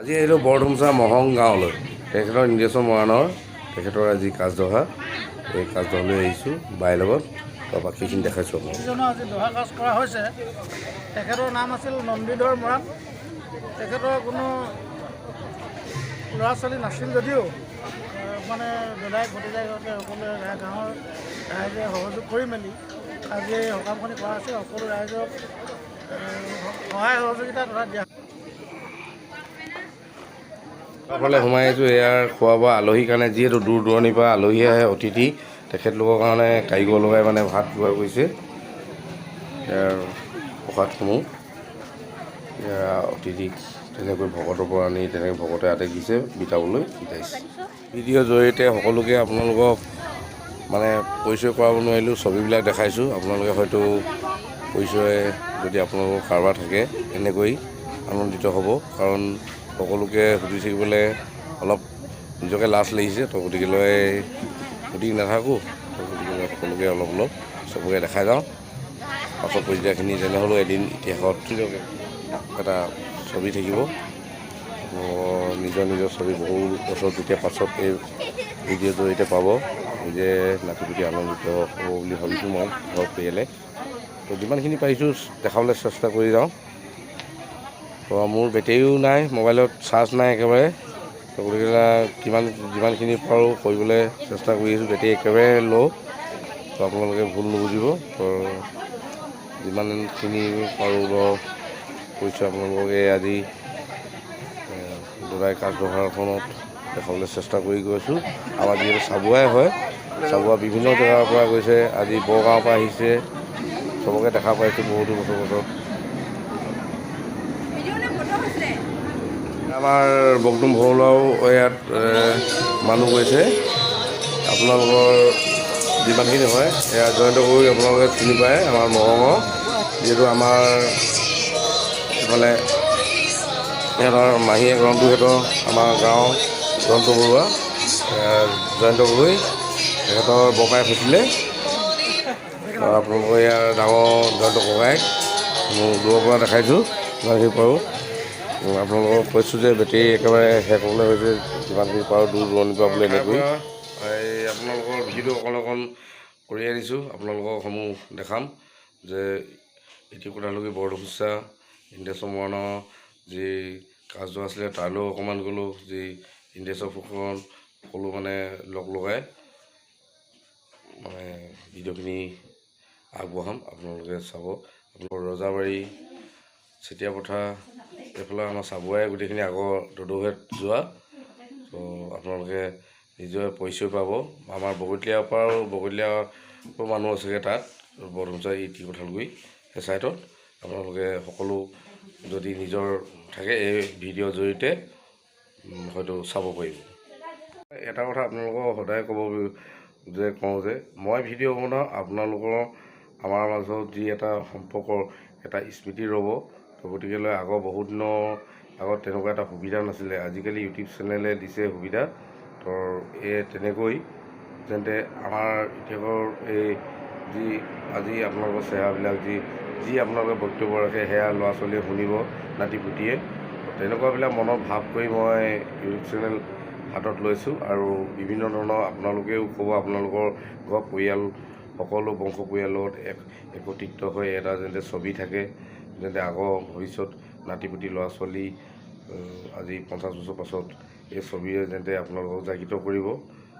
আজি আহিলোঁ বৰধুমচা মহং গাঁৱলৈ। তেখেতৰ ইন্দ্ৰেশ্বৰ মৰাণৰ তেখেতৰ আজি কাজদহা এই কাজদহালৈ আহিছোঁ বাইৰ লগত। তাৰ বাকীখিনি দেখাইছোঁ যিজনৰ আজি দহা কাজ কৰা হৈছে, তেখেতৰ নাম আছিল নন্দীধৰ মৰাণ। তেখেতৰ কোনো ল'ৰা ছোৱালী নাছিল যদিও মানে দাদাই ভতিজাহঁতে সকলোৱে গাঁৱৰ ৰাইজে সহযোগ কৰি মেলি আজি সকামখিনি কৰা আছিল সকলো ৰাইজক সহায় সহযোগিতা তথা দিয়া ফালে সোমাই আহিছোঁ ইয়াৰ খোৱা বোৱা আলহীৰ কাৰণে যিহেতু দূৰ দূৰণিৰ পৰা আলহী আহে অতিথি তেখেতলোকৰ কাৰণে কাৰিকৰ লগাই মানে ভাত যোগাৰ কৰিছে। ইয়াৰ প্ৰসাদসমূহ অতিথিক তেনেকৈ ভকতৰ পৰা আনি তেনেকৈ ভকতে আদেশ দিছে বিতাবলৈ বিতাইছে ভিডিঅ'ৰ জৰিয়তে সকলোকে আপোনালোকক মানে পৰিচয় কৰাব নোৱাৰিলোঁ ছবিবিলাক দেখাইছোঁ। আপোনালোকে হয়তো পৰিচয় যদি আপোনালোকৰ কাৰোবাৰ থাকে এনেকৈ আনন্দিত হ'ব। কাৰণ সকলোকে সুধি থাকিবলৈ অলপ নিজকে লাজ লাগিছে, তো গতিকেলৈ সুধি নাথাকোঁ, তো গতিকে সকলোকে অলপ অলপ চবকে দেখাই যাওঁ। পাছৰ পৰ্যায়খিনি যেনে হ'লেও এদিন ইতিহাসত এটা ছবি থাকিব। নিজৰ নিজৰ ছবি বহু বছৰ যেতিয়া পাছত এই ভিডিঅ'ৰ জৰিয়তে পাব নিজে নাতি পুতি আনন্দিত হ'ব বুলি ভাবিছোঁ মই ঘৰ পৰিয়ালে। তো যিমানখিনি পাৰিছোঁ দেখাবলৈ চেষ্টা কৰি যাওঁ। তো মোৰ বেটেৰীও নাই, মোবাইলত চাৰ্জ নাই একেবাৰে। গতিকে কিমান, যিমানখিনি পাৰোঁ কৰিবলৈ চেষ্টা কৰি আছোঁ, বেটেৰী একেবাৰে ল' তো আপোনালোকে ভুল নুবুজিব, তো যিমানখিনি পাৰোঁ ল কৰিছোঁ আপোনালোকে আজি দুৰাই কাজবহাৰখনত দেখাবলৈ চেষ্টা কৰি গৈছোঁ আমাৰ যিহেতু চাবুৱাই হয়, চাবুৱা বিভিন্ন জেগাৰ পৰা গৈছে, আজি বৰগাঁৱৰ পৰা আহিছে, চবকে দেখা পাইছোঁ বহুতো বছৰ বছৰত আমাৰ বগডুম ভৰলাও ইয়াত মানুহ গৈছে। আপোনালোকৰ যিমানখিনি হয় এয়া জয়ন্ত গগৈ আপোনালোকে চিনি পায় আমাৰ মৰঙৰ যিহেতু আমাৰ এইফালে সিহঁতৰ মাহীয়েক ৰন্তু সিহঁতৰ আমাৰ গাঁও ৰন্তু বৰুৱা জয়ন্ত গগৈ তেখেতৰ বকাই হৈছিলে আৰু আপোনালোকৰ ইয়াৰ ডাঙৰ জয়ন্ত ককাইক মোৰ দূৰৰ পৰা দেখাইছোঁ যিমানখিনি পাৰোঁ। আপোনালোকক কৈছোঁ যে বেটেৰী একেবাৰে শেষ হ'বলৈ হৈছে যিমানখিনি পাৰোঁ দূৰ দূৰণিৰ পৰা বোলে এনেকৈ। এই আপোনালোকৰ ভিডিঅ' অকণ অকণ কৰি আনিছোঁ আপোনালোকক সমূহ দেখাম যে ইটি কোঠালৈকে বৰদুমচা ইন্দ্ৰেশ্বৰ মৰাণৰ যি কাজটো আছিলে তালৈও অকণমান গ'লোঁ যি ইন্দ্ৰেশ্বৰ ফুকন সকলো মানে লগ লগাই মানে ভিডিঅ'খিনি আগবঢ়াম আপোনালোকে চাব। আপোনালোকৰ ৰজাবাৰী চেতিয়াপথাৰ এইফালে আমাৰ চাবুৱাই গোটেইখিনি আগৰ দদৌহেত যোৱা। তো আপোনালোকে নিজে পৰিচয় পাব। আমাৰ বগতীয়াৰ পৰাও বগতীয়াৰ পৰাও মানুহ আছেগৈ তাত। বৰদুমচা ইটি কোঠালগুৰি সেই ছাইডত। আপোনালোকে সকলো যদি নিজৰ থাকে এই ভিডিঅ'ৰ জৰিয়তে হয়তো চাব পাৰিব। এটা কথা আপোনালোকক সদায় ক'ব যে কওঁ যে মই ভিডিঅ' বনাওঁ আপোনালোকৰ আমাৰ মাজত যি এটা সম্পৰ্কৰ এটা স্মৃতি ৰ'ব। তো গতিকেলৈ আগৰ বহুত দিনৰ আগত তেনেকুৱা এটা সুবিধা নাছিলে। আজিকালি ইউটিউব চেনেলে দিছে সুবিধা। তো এই তেনেকৈ যেনে আমাৰ ইতিহাসৰ এই যি আজি আপোনালোকৰ চেহেৰাবিলাক যি যি আপোনালোকে বক্তব্য ৰাখে সেয়া ল'ৰা ছোৱালীয়ে শুনিব নাতি পুতিয়ে তেনেকুৱাবিলাক মনত ভাৱ কৰি মই ইউটিউব চেনেল হাতত লৈছোঁ আৰু বিভিন্ন ধৰণৰ আপোনালোকেও ক'ব আপোনালোকৰ ঘৰ পৰিয়াল সকলো বংশ পৰিয়ালত এক একত্ৰিত হৈ এটা যেনে ছবি থাকে। যেনে আগৰ ভৱিষ্যত নাতিপুতি ল'ৰা ছোৱালী আজি পঞ্চাছ বছৰ পাছত এই ছবিয়ে যেনে আপোনালোকক জাগৃত কৰিব।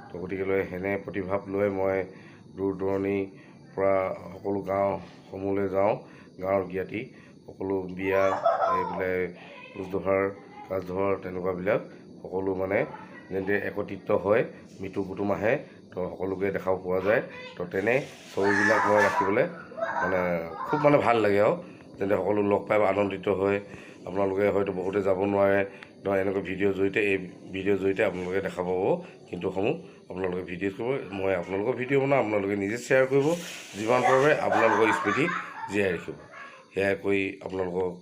তো গতিকেলৈ সেনে প্ৰতিভাৱ লৈ মই দূৰ দূৰণিৰ পৰা সকলো গাঁওসমূহলৈ যাওঁ গাঁৱৰ জ্ঞাতি সকলো বিয়া এইবিলাক কোচদহাৰ কাজধৰ তেনেকুৱাবিলাক সকলো মানে যেনে একত্ৰিত হয় মৃত্যু কুটুম আহে তো সকলোকে দেখাব পোৱা যায়। তো তেনে ছবিবিলাক মই ৰাখিবলৈ মানে খুব মানে ভাল লাগে আৰু। যেনে সকলো লগ পাই আনন্দিত হয় আপোনালোকে হয়তো বহুতে যাব নোৱাৰে ধৰ এনেকৈ ভিডিঅ'ৰ জৰিয়তে এই ভিডিঅ'ৰ জৰিয়তে আপোনালোকে দেখা পাব। কিন্তু সমূহ আপোনালোকে ভিডিঅ' কৰিব মই আপোনালোকৰ ভিডিঅ' বনাওঁ আপোনালোকে নিজে শ্বেয়াৰ কৰিব যিমান পাৰে আপোনালোকৰ স্মৃতি জীয়াই ৰাখিব। সেয়াই কৰি আপোনালোকক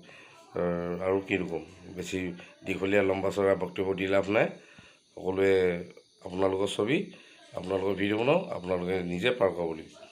আৰু কি ক'ম বেছি দীঘলীয়া লম্বা চৰা বক্তব্য দি লাভ নাই। সকলোৱে আপোনালোকৰ ছবি আপোনালোকৰ ভিডিঅ' বনাওঁ আপোনালোকে নিজে পাৰ কৰাব লাগিব।